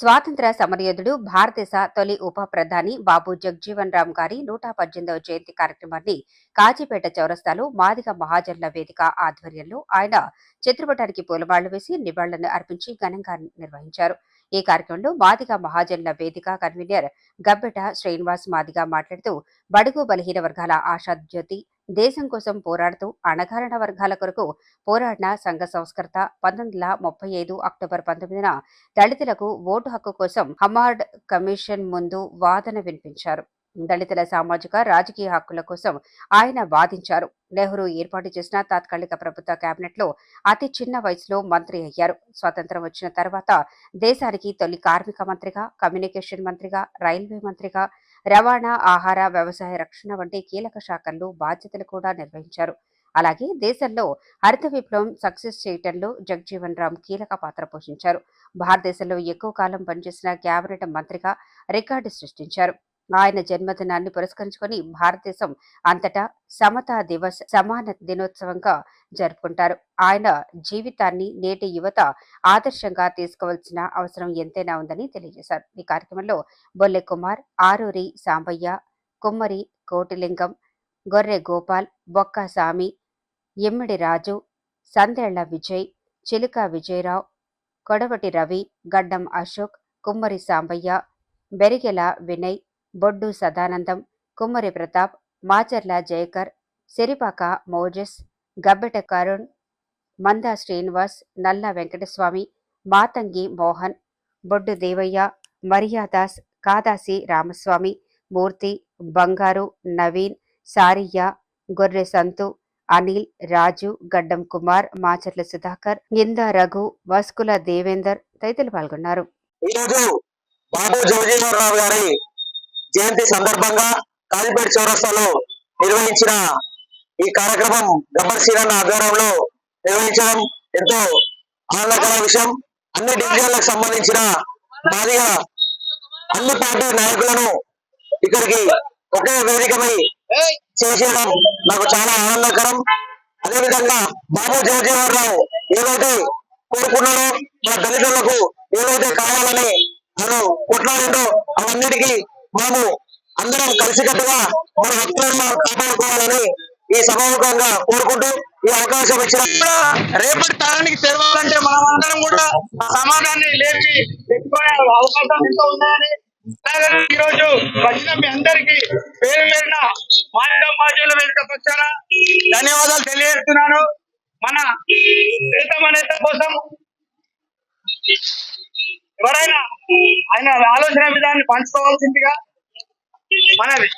స్వాతంత్ర సమరయోధుడు భారతదేశ తొలి ఉప ప్రధాని బాబు జగ్జీవన్ రామ్ గారి నూట పద్దెనిమిదవ జయంతి కార్యక్రమాన్ని కాజీపేట చౌరస్తాలో మాదిగ మహాజన్ల వేదిక ఆధ్వర్యంలో ఆయన చిత్రపటానికి పూలమాళ్ళు వేసి నివాళులను అర్పించి ఘనంగా నిర్వహించారు. ఈ కార్యక్రమంలో మాదిగ మహాజన్ల వేదిక కన్వీనర్ గబ్బెట శ్రీనివాస్ మాదిగ మాట్లాడుతూ బడుగు బలహీన వర్గాల ఆశాజ్యోతి దేశం కోసం పోరాడుతూ అణగారిన వర్గాల కొరకు పోరాడిన సంఘ సంస్కర్త పంతొమ్మిది వందల ముప్పై ఐదు అక్టోబర్ పంతొమ్మిదిన దళితులకు ఓటు హక్కు కోసం హమార్డ్ కమిషన్ ముందు వాదన వినిపించారు. దళితుల సామాజిక రాజకీయ హక్కుల కోసం ఆయన వాదించారు. నెహ్రూ ఏర్పాటు చేసిన తాత్కాలిక ప్రభుత్వ క్యాబినెట్లో అతి చిన్న వయసులో మంత్రి అయ్యారు. స్వాతంత్రం వచ్చిన తర్వాత దేశానికి తొలి కార్మిక మంత్రిగా కమ్యూనికేషన్ మంత్రిగా రైల్వే మంత్రిగా రవాణా ఆహార వ్యవసాయ రక్షణ వంటి కీలక శాఖల్లో బాధ్యతలు కూడా నిర్వహించారు. అలాగే దేశంలో హరిత విప్లవం సక్సెస్ చేయటంలో జగ్జీవన్ రామ్ కీలక పాత్ర పోషించారు. భారతదేశంలో ఎక్కువ కాలం పనిచేసిన కేబినెట్ మంత్రిగా రికార్డు సృష్టించారు. ఆయన జన్మదినాన్ని పురస్కరించుకొని భారతదేశం అంతటా సమతా దివస్ సమాన దినోత్సవంగా జరుపుకుంటారు. ఆయన జీవితాన్ని నేటి యువత ఆదర్శంగా తీసుకోవాల్సిన అవసరం ఎంతైనా ఉందని తెలియజేశారు. ఈ కార్యక్రమంలో బొల్లె కుమార్ ఆరూరి సాంబయ్య కుమ్మరి కోటిలింగం గొర్రె గోపాల్ బొక్క సామి ఎమ్మిడి రాజు సందేళ్ళ విజయ్ చిలుక విజయరావు కొడవటి రవి గడ్డం అశోక్ కుమ్మరి సాంబయ్య బెరిగెల వినయ్ బొడ్డు సదానందం కుమ్మరి ప్రతాప్ మాచర్ల జయకర్ సిరిపాక మోజెస్ గబ్బెట కరుణ్ మంద శ్రీనివాస్ నల్ల వెంకటస్వామి మాతంగి మోహన్ బొడ్డు దేవయ్య మరియాదాస్ కాదాసి రామస్వామి మూర్తి బంగారు నవీన్ సారియ్య గొర్రె సంతు అనిల్ రాజు గడ్డం కుమార్ మాచర్ల సుధాకర్ ఇంద రఘు వస్కుల దేవేందర్ తదితరులు పాల్గొన్నారు. ఈరోజు బాబు గారి జయంతి సందర్భంగా కాజీపేట చౌరస్తాలో నిర్వహించిన ఈ కార్యక్రమం గబ్బర్ శ్రీరన్న ఆధ్వర్యంలో నిర్వహించడం ఎంతో ఆనందకర విషయం. అన్ని డివిజన్లకు సంబంధించిన భారీగా అన్ని పార్టీ నాయకులను ఇక్కడికి ఒకే వేదికపై చేసేయడం నాకు చాలా ఆనందకరం. అదేవిధంగా బాబు జగజీవనరావు ఏదైతే కోరుకున్నాడో మన దళితులకు ఏదైతే కావాలని మనం కొట్లాడిండో అవన్నిటికీ మనము అందరం కలిసికట్టుగా మన హక్కులను కాపాడుకోవాలని ఈ సభాముఖంగా కోరుకుంటూ ఈ అవకాశం ఇచ్చిన రేపటి తరానికి తెరవాలంటే మనం అందరం కూడా సమాజాన్ని లేచి అవకాశం ఎంతో ఉన్నాయని ఈ రోజు వచ్చిన మీ అందరికి పేరు పేరున మాజీ మాజీల వేదిక పక్షాన ధన్యవాదాలు తెలియజేస్తున్నాను. మన ప్రీతమ నేత కోసం ఎవరైనా ఆయన ఆలోచన విధాన్ని పంచుకోవాల్సిందిగా మనది